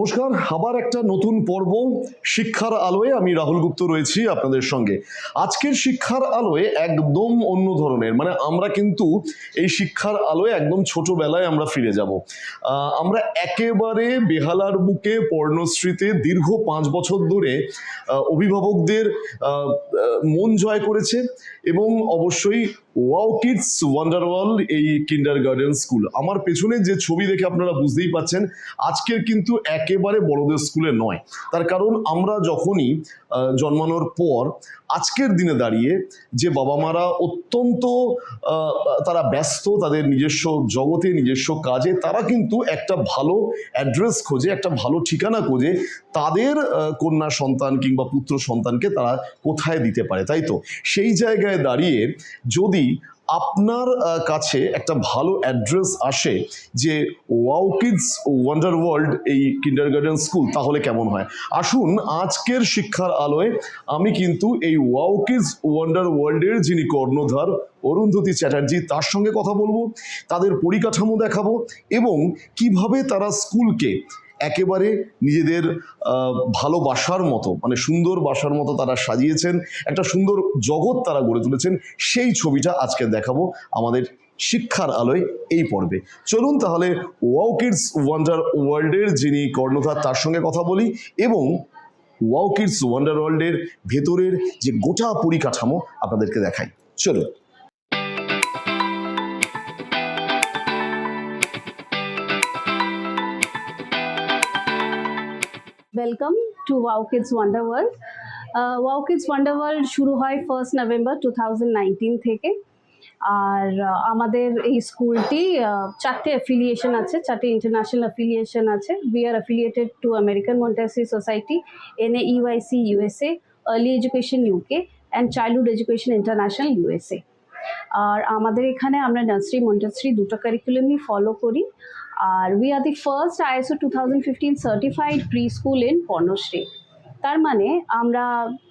নমস্কার, আবার একটা নতুন পর্ব, শিক্ষার আলোয় আমি রাহুল গুপ্ত রয়েছি আপনাদের সঙ্গে। আজকের শিক্ষার আলোয় একদম অন্য ধরনের মানে আমরা কিন্তু এই শিক্ষার আলোয় একদম ছোটবেলায় আমরা ফিরে যাব। আমরা একেবারে বেহালার বুকে পর্ণশ্রীতে দীর্ঘ পাঁচ বছর ধরে অভিভাবকদের মন জয় করেছে এবং অবশ্যই ওয়াও কিডস ওয়ান্ডার ওয়ার্ল্ড এই কিন্ডার গার্ডেন স্কুল আমার পেছনে যে ছবি দেখে আপনারা বুঝতেই পাচ্ছেন, আজকের কিন্তু একেবারে বড়দের স্কুলে নয়। তার কারণ আমরা যখনই জন্মানোর পর আজকের দিনে দাঁড়িয়ে যে বাবা মারা অত্যন্ত তারা ব্যস্ত, তাদের নিজস্ব জগতে, নিজস্ব কাজে, তারা কিন্তু একটা ভালো অ্যাড্রেস খোঁজে, একটা ভালো ঠিকানা খোঁজে, তাদের কন্যা সন্তান কিংবা পুত্র সন্তানকে তারা কোথায় দিতে পারে, তাই তো? সেই জায়গায় দাঁড়িয়ে যদি আপনার কাছে একটা ভালো অ্যাড্রেস আসে যে ওয়াও কিডস ওয়ান্ডার ওয়ার্ল্ড এই কিন্ডার গার্ডেন স্কুল তাহলে কেমন হয়? আসুন, আজকের শিক্ষার আলোয় আমি কিন্তু এই ওয়াও কিডস ওয়ান্ডার ওয়ার্ল্ডের যিনি কর্ণধার অরুন্ধতী চ্যাটার্জি, তার সঙ্গে কথা বলব, তাদের পরিকাঠামো দেখাবো এবং কীভাবে তারা স্কুলকে একেবারে নিজেদের ভালোবাসার মতো মানে সুন্দর বাসার মতো তারা সাজিয়েছেন, একটা সুন্দর জগৎ তারা গড়ে তুলেছেন, সেই ছবিটা আজকে দেখাবো আমাদের শিক্ষার আলোয় এই পর্বে। চলুন তাহলে ওয়াও কিডস ওয়ান্ডার ওয়ার্ল্ডের যিনি কর্ণধার, তার সঙ্গে কথা বলি এবং ওয়াও কিডস ওয়ান্ডার ওয়ার্ল্ডের ভেতরের যে গোটা পরিকাঠামো আপনাদেরকে দেখাই। চলুন। Welcome to wow kids wonder world wow kids wonder world শুরু হয় ফার্স্ট নভেম্বর টু থেকে। আর uh, আমাদের এই স্কুলটি uh, চারটে অ্যাফিলিয়েশন আছে চারটে ইন্টারন্যাশনাল অ্যাফিলিয়েশন আছে। We are affiliated to American Montessori society N A UIC USA early education UK and childhood education international USA আর আমাদের এখানে আমরা নার্সারি মন্টাসরি দুটো কারিকুলামই ফলো করি। আর we are the first ISO two thousand fifteen certified pre school in Parnashree তার মানে আমরা,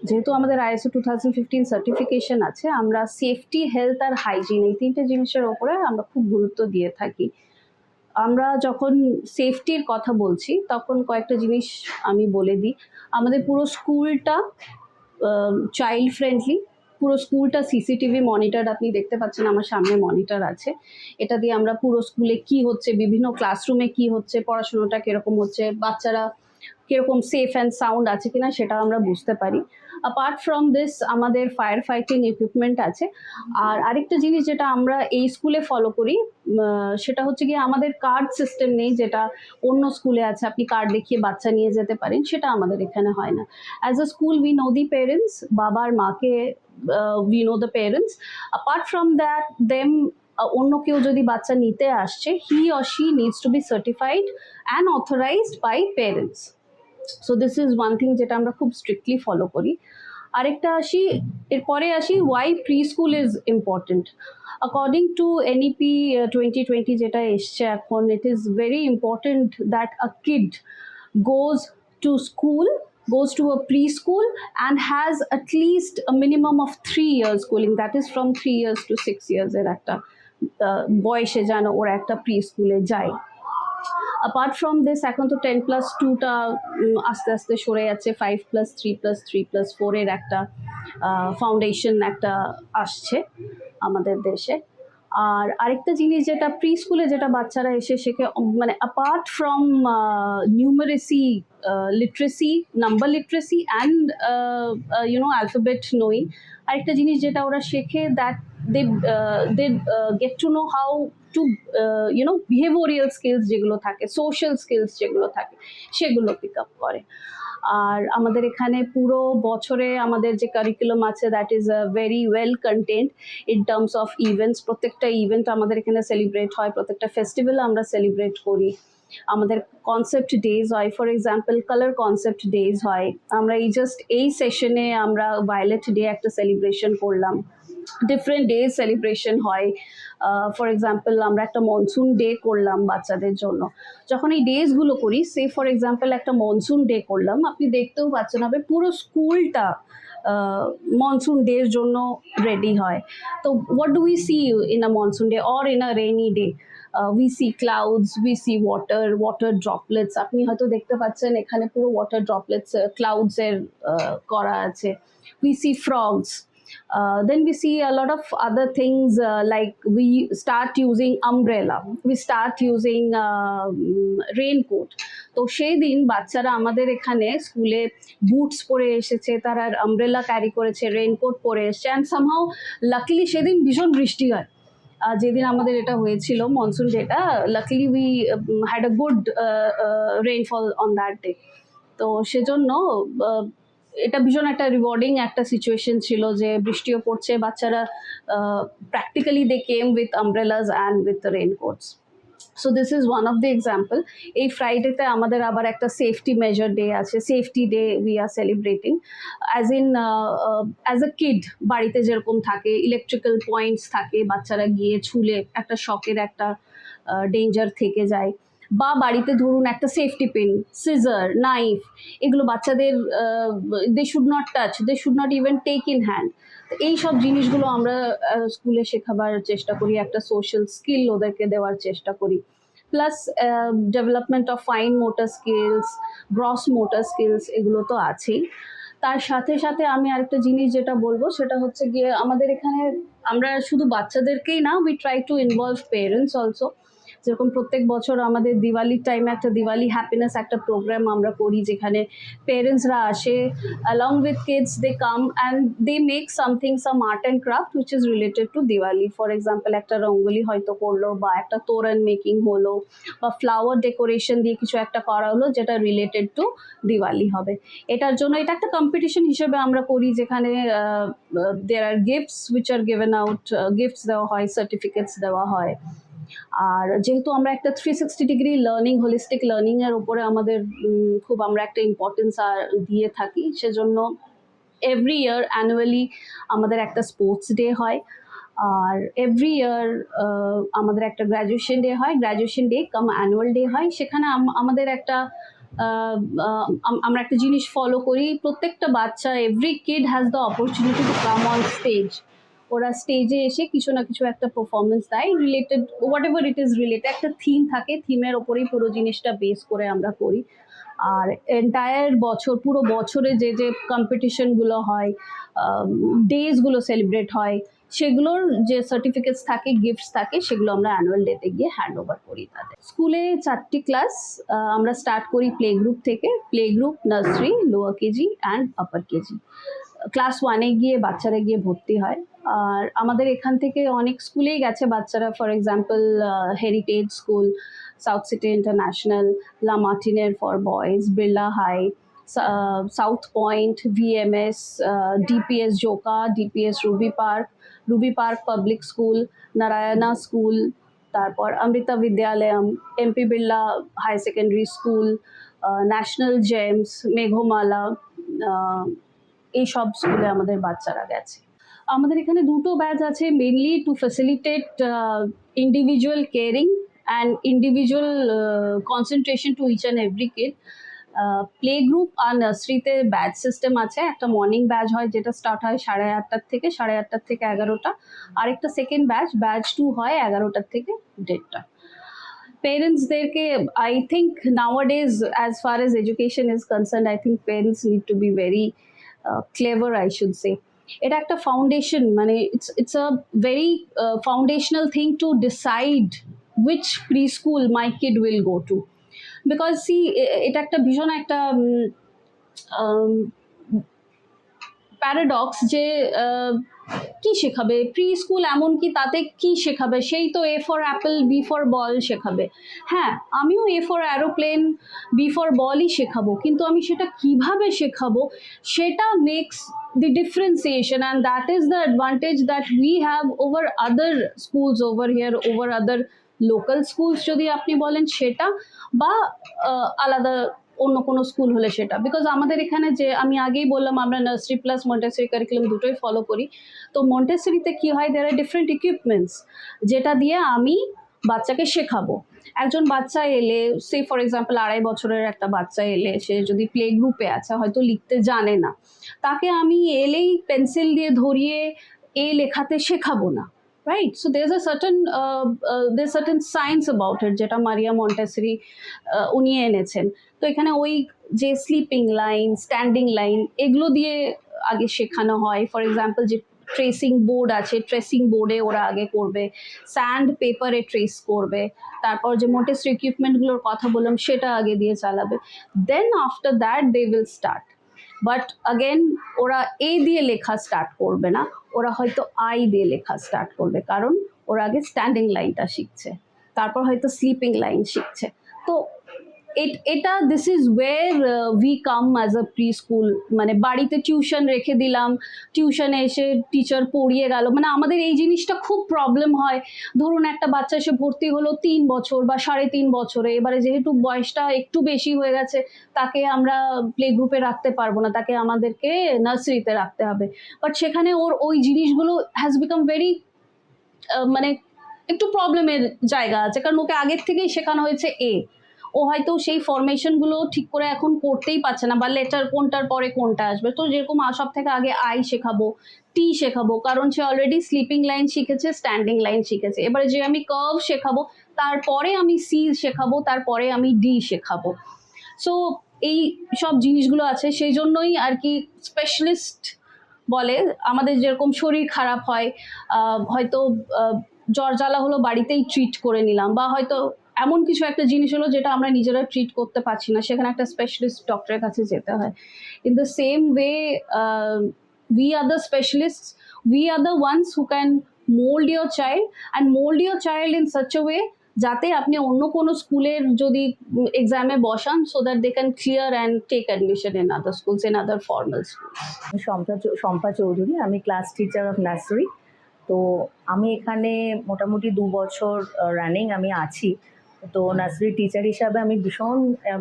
যেহেতু আমাদের ISO two thousand fifteen certification আছে, আমরা সেফটি হেলথ আর হাইজিন এই তিনটে জিনিসের ওপরে আমরা খুব গুরুত্ব দিয়ে থাকি। আমরা যখন সেফটির কথা বলছি, তখন কয়েকটা জিনিস আমি বলে দিই। আমাদের পুরো স্কুলটা চাইল্ড ফ্রেন্ডলি পুরো স্কুলটা সিসিটিভি মনিটর আপনি দেখতে পাচ্ছেন আমার সামনে মনিটর আছে। এটা দিয়ে আমরা পুরো স্কুলে কি হচ্ছে, বিভিন্ন ক্লাসরুমে কি হচ্ছে, পড়াশোনাটা কীরকম হচ্ছে, বাচ্চারা কীরকম সেফ অ্যান্ড সাউন্ড আছে কিনা সেটা আমরা বুঝতে পারি। অ্যাপার্ট ফ্রম দিস আমাদের ফায়ার ফাইটিং ইকুইপমেন্ট আছে। আর আরেকটা জিনিস যেটা আমরা এই স্কুলে ফলো করি সেটা হচ্ছে গিয়ে আমাদের কার্ড সিস্টেম নেই, যেটা অন্য স্কুলে আছে, আপনি কার্ড দেখিয়ে বাচ্চা নিয়ে যেতে পারেন, সেটা আমাদের এখানে হয় না। As a school we know the parents বাবার মাকে we know the parents apart from that them অন্য কেউ যদি বাচ্চা নিতে আসছে he or she needs to be certified and authorised by parents so this is one thing যেটা আমরা খুব স্ট্রিক্টলি ফলো করি। আরেকটা আসি, এরপরে আসি why pre school is important according to NEP twenty twenty যেটা এসছে এখন it is very important that a kid goes to school goes to a preschool and has at least a minimum of three years schooling. That is from three years to six years এর একটা আহ, বয়সে যেন ওরা একটা pre স্কুলে যায়। Apart from this এখন তো টেন প্লাস টুটা আস্তে আস্তে সরে যাচ্ছে। Five plus three plus three plus ফোরের একটা ফাউন্ডেশন একটা আসছে আমাদের দেশে। আর আরেকটা জিনিস যেটা প্রি স্কুলে যেটা বাচ্চারা এসে শেখে মানে apart from numeracy literacy number literacy and you know alphabet knowing আরেকটা জিনিস যেটা ওরা শেখে that they they get to know how to you know behavioural skills যেগুলো থাকে সোশ্যাল স্কিলস যেগুলো থাকে, সেগুলো পিক আপ করে। আর আমাদের এখানে পুরো বছরে আমাদের যে কারিকুলাম আছে that is very well content in terms of events প্রত্যেকটা ইভেন্ট আমাদের এখানে সেলিব্রেট হয়, প্রত্যেকটা ফেস্টিভ্যাল আমরা সেলিব্রেট করি। আমাদের কনসেপ্ট ডেজ হয় for example colour concept days হয়। আমরা এই জাস্ট এই সেশনে আমরা ভায়োলেট ডে একটা সেলিব্রেশন করলাম। ডিফারেন্ট ডে সেলিব্রেশন হয়। ফর এক্সাম্পল আমরা একটা মনসুন ডে করলাম বাচ্চাদের জন্য। যখন এই ডেজগুলো করি সে ফর এক্সাম্পল একটা মনসুন ডে করলাম, আপনি দেখতেও পাচ্ছেন হবে পুরো স্কুলটা মনসুন ডের জন্য রেডি হয়। তো what do we see in a monsoon day or in a rainy day we see clouds we see water water droplets আপনি হয়তো দেখতে পাচ্ছেন এখানে পুরো ওয়াটার ড্রপলেটস ক্লাউডসের করা আছে। We see frogs Uh, then we see a lot of other things uh, like we start using umbrella. We start using uh, raincoat. তো সেই দিন বাচ্চারা আমাদের এখানে স্কুলে বুটস পরে এসেছে তারা আমব্রেলা ক্যারি করেছে রেনকোট পরে এসছে অ্যান্ড সামহাও লাকিলি সেদিন ভীষণ বৃষ্টি হয়। যেদিন আমাদের এটা হয়েছিল মনসুন যেটা luckily we had a good rainfall on that day তো সেজন্য এটা ভীষণ একটা রিওয়ার্ডিং একটা সিচুয়েশন ছিল যে বৃষ্টিও পড়ছে, বাচ্চারা practically they came with umbrellas and with raincoats so this is one of the example এই ফ্রাইডেতে আমাদের আবার একটা সেফটি মেজার ডে আছে safety day we are celebrating as in as a kid বাড়িতে যেরকম থাকে ইলেকট্রিক্যাল পয়েন্টস থাকে, বাচ্চারা গিয়ে ছুলে একটা শকের একটা ডেঞ্জার থেকে যায়। বা বাড়িতে ধরুন একটা সেফটি পেন সিজার নাইফ এগুলো বাচ্চাদের they should not touch they should not even take in hand এই সব জিনিসগুলো আমরা স্কুলে শেখাবার চেষ্টা করি, একটা সোশ্যাল স্কিল ওদেরকে দেওয়ার চেষ্টা করি। Plus development of fine motor skills gross motor skills এগুলো তো আছেই। তার সাথে সাথে আমি আরেকটা জিনিস যেটা বলব, সেটা হচ্ছে গিয়ে আমাদের এখানে আমরা শুধু বাচ্চাদেরকেই না we try to involve parents also যেরকম প্রত্যেক বছর আমাদের দিওয়ালির টাইমে একটা দিওয়ালি হ্যাপিনেস একটা প্রোগ্রাম আমরা করি যেখানে পেরেন্টসরা আসে, along with kids, they come and they make something, some art and craft which is related to Diwali. For example, একটা রঙ্গোলি হয়তো করল বা একটা তোরণ মেকিং হলো বা ফ্লাওয়ার ডেকোরেশন দিয়ে কিছু একটা করা হলো যেটা রিলেটেড টু দিওয়ালি হবে। এটার জন্য এটা একটা কম্পিটিশন হিসেবে আমরা করি যেখানে there are gifts which are given out gifts দেওয়া হয় সার্টিফিকেটস দেওয়া হয়। আর যেহেতু আমরা একটা three sixty degree learning holistic লার্নিংয়ের ওপরে আমাদের খুব আমরা একটা ইম্পর্টেন্স দিয়ে থাকি, সেজন্য এভরি ইয়ার অ্যানুয়ালি আমাদের একটা স্পোর্টস ডে হয়। আর এভরি ইয়ার আমাদের একটা গ্র্যাজুয়েশন ডে হয়। Graduation day cum annual day হয়। সেখানে আমাদের একটা আমরা একটা জিনিস ফলো করি। প্রত্যেকটা বাচ্চা every kid has the opportunity to come on stage ওরা স্টেজে এসে কিছু না কিছু একটা পারফরমেন্স দেয় related whatever it is related একটা থিম থাকে থিমের ওপরেই পুরো জিনিসটা বেস করে আমরা করি। আর এন্টায়ার বছর, পুরো বছরে যে যে কম্পিটিশনগুলো হয় ডেজগুলো সেলিব্রেট হয়, সেগুলোর যে সার্টিফিকেটস থাকে গিফটস থাকে, সেগুলো আমরা অ্যানুয়াল ডেতে গিয়ে হ্যান্ড ওভার করি তাদের। স্কুলে চারটি ক্লাস আমরা স্টার্ট করি প্লে গ্রুপ থেকে play group nursery lower KG and upper KG class ওয়ানে গিয়ে বাচ্চারা গিয়ে ভর্তি হয়। আর আমাদের এখান থেকে অনেক স্কুলেই গেছে বাচ্চারা for example Heritage School South City International লামার্টিনের for boys Birla High South Point VMS DPS Joka DPS Ruby Park Ruby Park Public School Narayana School তারপর Amrita Vidyalayam MP Birla High Secondary School National Gems Meghmala ah, এই সব স্কুলে আমাদের বাচ্চারা গেছে। আমাদের এখানে দুটো ব্যাচ আছে mainly to facilitate individual caring and individual concentration to each and every kid play group আর নার্সারিতে ব্যাচ সিস্টেম আছে, একটা মর্নিং ব্যাচ হয় যেটা স্টার্ট হয় সাড়ে আটটার থেকে, সাড়ে আটটার থেকে এগারোটা। আরেকটা সেকেন্ড ব্যাচ ব্যাচ টু হয় এগারোটার থেকে দেড়টা। পেরেন্টসদেরকে I think nowadays as far as education is concern I think parents need to be very clever I should say এটা একটা ফাউন্ডেশন মানে it's it's a very foundational thing to decide which pre school my kid will go to because see এটা একটা ভীষণ একটা paradox যে আহ, কি শেখাবে? প্রি স্কুল এমনকি তাতে কি শেখাবে? সেই তো A for apple B for ball শেখাবে। হ্যাঁ আমিও A for aeroplane B for বলই শেখাবো, কিন্তু আমি সেটা কীভাবে শেখাবো? সেটা makes the differentiation and that is the advantage that we have over other schools over here, over other local schools যদি আপনি বলেন সেটা, বা আলাদা অন্য কোনো স্কুল হলে সেটা। বিকজ আমাদের এখানে যে আমি আগেই বললাম, আমরা নার্সারি প্লাস মন্টেসরি কারিকুলাম দুটোই ফলো করি। তো মন্টেসরিতে কি হয় দেয়ার আর ডিফারেন্ট ইকুইপমেন্টস যেটা দিয়ে আমি বাচ্চাকে শেখাবো। একজন বাচ্চা এলে, সে ফর এক্সাম্পল আড়াই বছরের একটা বাচ্চা এলে, সে যদি প্লে গ্রুপে আছে, হয়তো লিখতে জানে না। তাকে আমি এলেই পেন্সিল দিয়ে ধরিয়ে এ লেখাতে শেখাবো না। Right. So there's a certain uh, uh, there's certain science about it. যেটা মারিয়া মন্টেসরি উনি এনেছেন। তো এখানে ওই যে স্লিপিং লাইন স্ট্যান্ডিং লাইন এগুলো দিয়ে আগে শেখানো হয়। ফর এক্সাম্পল যে ট্রেসিং বোর্ড আছে ট্রেসিং বোর্ডে ওরা আগে করবে। স্যান্ড পেপারে ট্রেস করবে। তারপর যে মোটেস্ট ইকুইপমেন্টগুলোর কথা বললাম সেটা আগে দিয়ে চালাবে। Then after that they will start but again ওরা এ দিয়ে লেখা স্টার্ট করবে না। ওরা হয়তো আই দিয়ে লেখা স্টার্ট করবে, কারণ ওরা আগে স্ট্যান্ডিং লাইনটা শিখছে। তারপর হয়তো স্লিপিং লাইন শিখছে। তো এট- এটা this is where we come as a pre school মানে বাড়িতে টিউশন রেখে দিলাম টিউশনে এসে টিচার পড়িয়ে গেল। মানে আমাদের এই জিনিসটা খুব প্রবলেম হয়। ধরুন একটা বাচ্চা এসে ভর্তি হলো তিন বছর বা সাড়ে তিন বছরে, এবারে যেহেতু বয়সটা একটু বেশি হয়ে গেছে, তাকে আমরা প্লে গ্রুপে রাখতে পারব না। তাকে আমাদেরকে নার্সারিতে রাখতে হবে। বাট সেখানে ওর ওই জিনিসগুলো হ্যাজ বিকাম ভেরি মানে একটু প্রবলেমের জায়গা আছে। কারণ ওকে আগের থেকেই শেখানো হয়েছে এ ও হয়তো সেই ফরমেশনগুলো ঠিক করে এখন করতেই পারছে না, বা লেটার কোনটার পরে কোনটা আসবে। তো যেরকম সব থেকে আগে আই শেখাবো টি শেখাবো, কারণ সে অলরেডি স্লিপিং লাইন শিখেছে স্ট্যান্ডিং লাইন শিখেছে। এবারে যে আমি কার্ভ শেখাবো, তারপরে আমি সি শেখাবো, তারপরে আমি ডি শেখাবো। সো এই সব জিনিসগুলো আছে। সেই জন্যই আর কি স্পেশালিস্ট বলে, আমাদের যেরকম শরীর খারাপ হয় হয়তো জ্বর জ্বালা হলো বাড়িতেই ট্রিট করে নিলাম, বা হয়তো এমন কিছু একটা জিনিস হলো যেটা আমরা নিজেরা ট্রিট করতে পারছি না। সেখানে একটা স্পেশালিস্ট ডক্টরের কাছে যেতে হয়। In the same way we are the specialist we are the ones who can mould your child and mould your child in such a way যাতে আপনি অন্য কোনো স্কুলের যদি এক্সামে বসান so that they can clear and take admission in other schools in other formal schools আমি শম্পা শম্পা চৌধুরী, আমি ক্লাস টিচার অফ নার্সারি তো আমি এখানে মোটামুটি দু বছর রানিং আমি আছি। তো নার্সারি টিচার হিসাবে আমি ভীষণ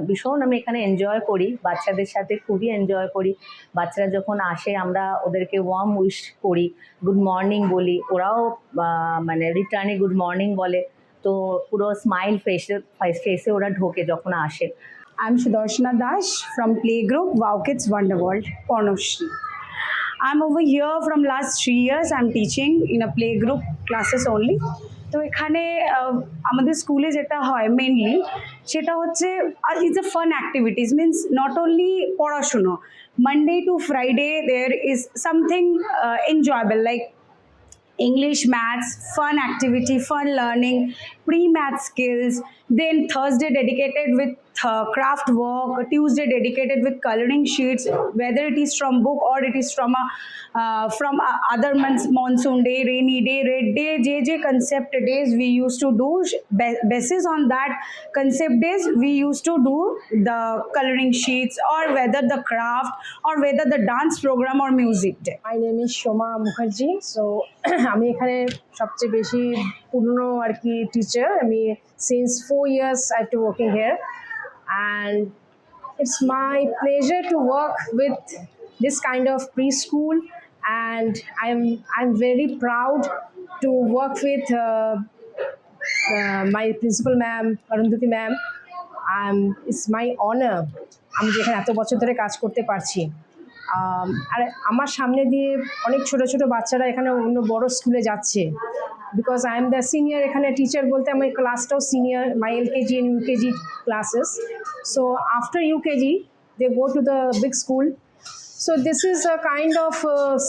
ভীষণ আমি এখানে এনজয় করি বাচ্চাদের সাথে খুবই এনজয় করি বাচ্চারা যখন আসে আমরা ওদেরকে ওয়ার্ম উইশ করি গুড মর্নিং বলি ওরাও মানে রিটার্নে গুড মর্নিং বলে তো পুরো স্মাইল ফেসে ফেসে ওরা ঢোকে যখন আসে I'm Sudarshana Dash from Playgroup Wow Kids Wonder World, Pornoshri. I'm over here from last three years. I'm teaching in a playgroup classes only. তো এখানে আহ, আমাদের স্কুলে যেটা হয় মেনলি সেটা হচ্ছে it's a fun activities means not only পড়াশুনো Monday to Friday there is something enjoyable like English, maths, fun activity, fun learning, pre-math skills. Then Thursday dedicated with uh, craft work. Tuesday dedicated with coloring sheets. Whether it is from book or it is from a uh, from a other months, monsoon day, rainy day, red day, JJ concept days. We used to do ba- basis on that concept days. We used to do the coloring sheets or whether the craft or whether the dance program or music day. My name is Soma Mukherjee so আমি এখানে সবচেয়ে বেশি পুরনো আর কি teacher আমি since four years I to working here and it's my pleasure to work with this kind of pre school and I am I am very proud to work with my principal ma'am Arundhati ma'am it's my honour আমি যেখানে এত বছর ধরে কাজ করতে পারছি আম, আর আমার সামনে দিয়ে অনেক ছোট ছোট বাচ্চারা এখানে অন্য বড় স্কুলে যাচ্ছে। Because I am the senior এখানে টিচার বলতে আমার ক্লাসটাও senior my L KG and UKG classes so after UKG they go to the big school so this is a kind of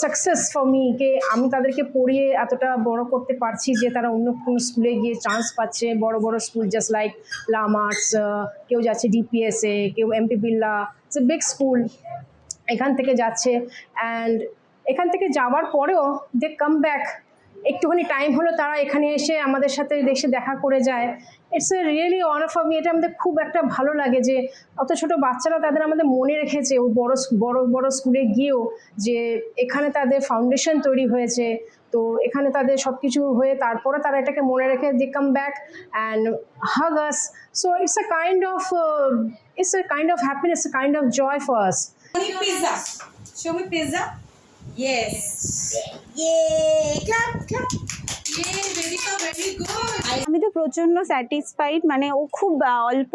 success for me কে আমি তাদেরকে পড়িয়ে এতটা বড় করতে পারছি যে তারা অন্য কোনো স্কুলে গিয়ে চান্স পাচ্ছে। বড় বড় স্কুল জাস্ট লাইক লামার্স কেউ যাচ্ছে ডিপিএসএ কেউ MP Billah it's a big school এখান থেকে যাচ্ছে অ্যান্ড এখান থেকে যাওয়ার পরেও দে কাম ব্যাক একটুখানি টাইম হলো, তারা এখানে এসে আমাদের সাথে দেশে দেখা করে যায়। It's a really honour for me এটা আমাদের খুব একটা ভালো লাগে যে অত ছোট বাচ্চারা তাদের আমাদের মনে রেখেছে, ও বড় বড় বড় স্কুলে গিয়েও যে, এখানে তাদের ফাউন্ডেশন তৈরি হয়েছে। তো এখানে তাদের সব কিছু হয়ে তারপরে তারা এটাকে মনে রেখে they come back and hug us so it's a kind of it's a kind of happiness kind of joy for us Show me pizza. Show me pizza. Yes. Yay! Clap, clap. আমি তো প্রচণ্ড satisfied মানে ও খুব অল্প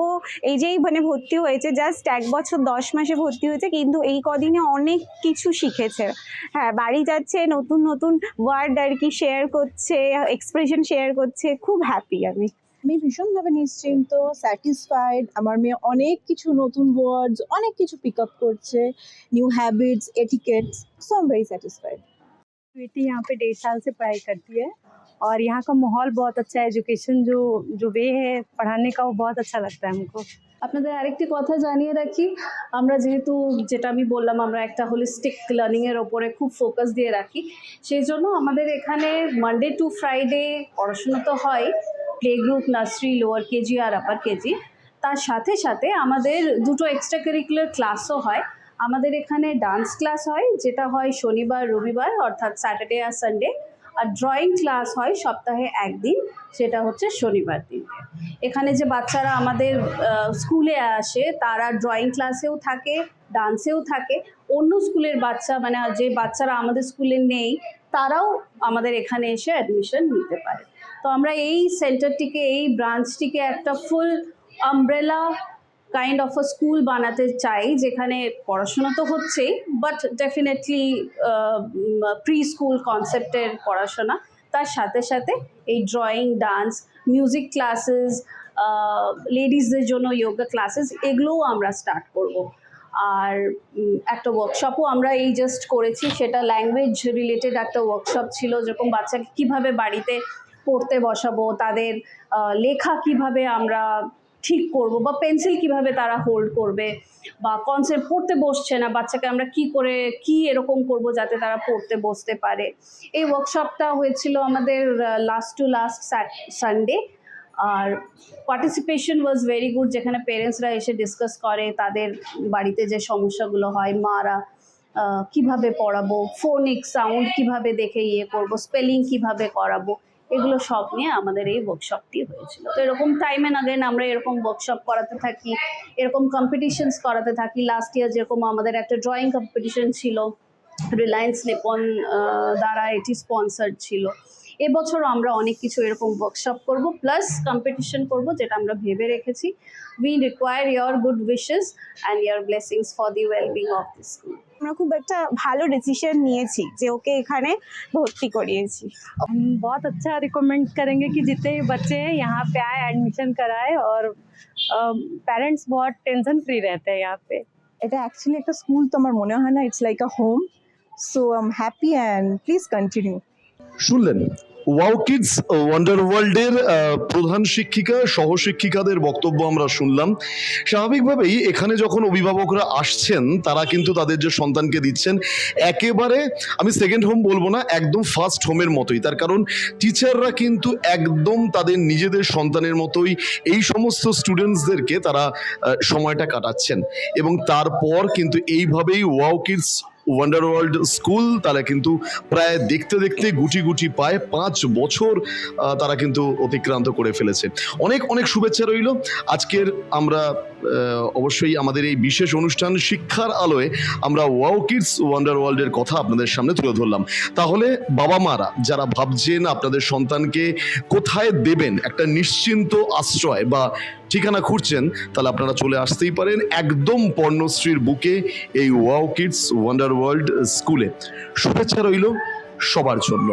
এই যেই মানে ভর্তি হয়েছে জাস্ট এক বছর দশ মাসে ভর্তি হয়েছে কিন্তু এই কদিনে অনেক কিছু শিখেছে হ্যাঁ বাড়ি যাচ্ছে নতুন নতুন ওয়ার্ড আর কি শেয়ার করছে এক্সপ্রেশন শেয়ার করছে খুব হ্যাপি আমি আমি ভীষণভাবে নিশ্চিন্ত স্যাটিসফাইড আমার মেয়ে অনেক কিছু নতুন ওয়ার্ডস অনেক কিছু পিক আপ করছে new habits etiquettes so I very satisfied बेटी यहाँ पे डेढ़ साल से पढ़ाई करती है और यहाँ का माहौल बहुत अच्छा है एजुकेशन जो जो वे है पढ़ाने का वो बहुत अच्छा लगता है हमको আপনাদের আরেকটি কথা জানিয়ে রাখি আমরা যেহেতু যেটা আমি বললাম আমরা একটা হোলিস্টিক লার্নিংয়ের ওপরে খুব ফোকাস দিয়ে রাখি সেই জন্য আমাদের এখানে মানডে টু ফ্রাইডে পড়াশুনো তো হয় play group nursery lower KG আর আপার কেজি তার সাথে সাথে আমাদের দুটো এক্সট্রা কারিকুলার ক্লাসও হয়। আমাদের এখানে ডান্স ক্লাস হয়, যেটা হয় শনিবার, রবিবার, অর্থাৎ স্যাটারডে আর সানডে আর ড্রয়িং ক্লাস হয় সপ্তাহে একদিন, সেটা হচ্ছে শনিবার দিনকে। এখানে যে বাচ্চারা আমাদের স্কুলে আসে, তারা ড্রয়িং ক্লাসেও থাকে ডান্সেও থাকে। অন্য স্কুলের বাচ্চা মানে যে বাচ্চারা আমাদের স্কুলে নেই, তারাও আমাদের এখানে এসে অ্যাডমিশন নিতে পারে। তো আমরা এই সেন্টারটিকে, এই ব্রাঞ্চটিকে একটা full umbrella kind of uh school বানাতে চাই, যেখানে পড়াশোনা তো হচ্ছেই বাট ডেফিনেটলি প্রি স্কুল কনসেপ্টের পড়াশোনা। তার সাথে সাথে এই ড্রয়িং ডান্স মিউজিক ক্লাসেস লেডিসদের জন্য যোগা ক্লাসেস এগুলোও আমরা স্টার্ট করব। আর একটা ওয়ার্কশপও আমরা এই জাস্ট করেছি, সেটা ল্যাঙ্গুয়েজ রিলেটেড একটা ওয়ার্কশপ ছিল, যেরকম বাচ্চাকে কীভাবে বাড়িতে পড়তে বসাবো, তাদের লেখা কীভাবে আমরা ঠিক করব বা পেন্সিল কীভাবে তারা হোল্ড করবে বা কনসেপ্ট পড়তে বসছে না, বাচ্চাকে আমরা কি করে, কি এরকম করব যাতে তারা পড়তে বসতে পারে। এই ওয়ার্কশপটা হয়েছিল আমাদের লাস্ট টু লাস্ট সানডে আর পার্টিসিপেশন ওয়াজ ভেরি গুড যেখানে পেরেন্টসরা এসে ডিসকাস করে তাদের বাড়িতে যে সমস্যাগুলো হয়, মারা কীভাবে পড়াবো ফোনিক সাউন্ড কীভাবে দেখে ইয়ে করব স্পেলিং কীভাবে করাবো। এগুলো সব নিয়ে আমাদের এই ওয়ার্কশপটি হয়েছিল। তো এরকম টাইম অ্যান্ড আগেন আমরা এরকম ওয়ার্কশপ করাতে থাকি, এরকম কম্পিটিশনস করাতে থাকি। লাস্ট ইয়ার যেরকম আমাদের একটা ড্রয়িং কম্পিটিশন ছিল রিলায়েন্স নেপন দ্বারা এটি স্পন্সার্ড ছিল। এবছরও আমরা অনেক কিছু এরকম ওয়ার্কশপ করব প্লাস কম্পিটিশন করব যেটা আমরা ভেবে রেখেছি we require your good wishes and your blessings for the wellbeing of the school আমরা খুব একটা ভালো ডিসিশন নিয়েছি যে ওকে এখানে ভর্তি করিয়েছি हम बहुत अच्छा रिकमेंड करेंगे कि जितने भी बच्चे हैं यहाँ पे आए एडमिशन कराए और पेरेंट्स बहुत टेंशन फ्री रहते हैं यहाँ पे এটা অ্যাকচুয়ালি একটা স্কুল তো আমার মনে হয় না it's like a home so I am happy and please continue শুনলেন? ওয়াও কিডস, ওয়ান্ডার ওয়ার্ল্ডের প্রধান শিক্ষিকা, সহশিক্ষিকাদের বক্তব্য আমরা শুনলাম। স্বাভাবিকভাবেই এখানে যখন অভিভাবকরা আসছেন, তারা কিন্তু তাদের যে সন্তানকে দিচ্ছেন, একেবারে, আমি সেকেন্ড হোম বলব না, একদম ফার্স্ট হোমের মতোই। তার কারণ টিচাররা কিন্তু একদম তাদের নিজেদের সন্তানের মতোই এই সমস্ত স্টুডেন্টসদেরকে তারা সময়টা কাটাচ্ছেন। এবং তারপর কিন্তু এইভাবেই wow kids wonder world school তারা কিন্তু প্রায় দেখতে দেখতে গুটি গুটি পায় পাঁচ বছর তারা কিন্তু অতিক্রান্ত করে ফেলেছে। অনেক অনেক শুভেচ্ছা রইল। আজকের আমরা অবশ্যই আমাদের এই বিশেষ অনুষ্ঠান শিক্ষার আলোয় আমরা ওয়াও কিডস ওয়ান্ডার ওয়ার্ল্ডের কথা আপনাদের সামনে তুলে ধরলাম। তাহলে বাবা মারা যারা ভাবছেন আপনাদের সন্তানকে কোথায় দেবেন, একটা নিশ্চিন্ত আশ্রয় বা ঠিকানা খুঁজছেন, তাহলে আপনারা চলে আসতেই পারেন একদম পর্ণশ্রীর বুকে এই ওয়াও কিডস ওয়ান্ডার ওয়ার্ল্ড স্কুলে। শুভেচ্ছা রইল সবার জন্য।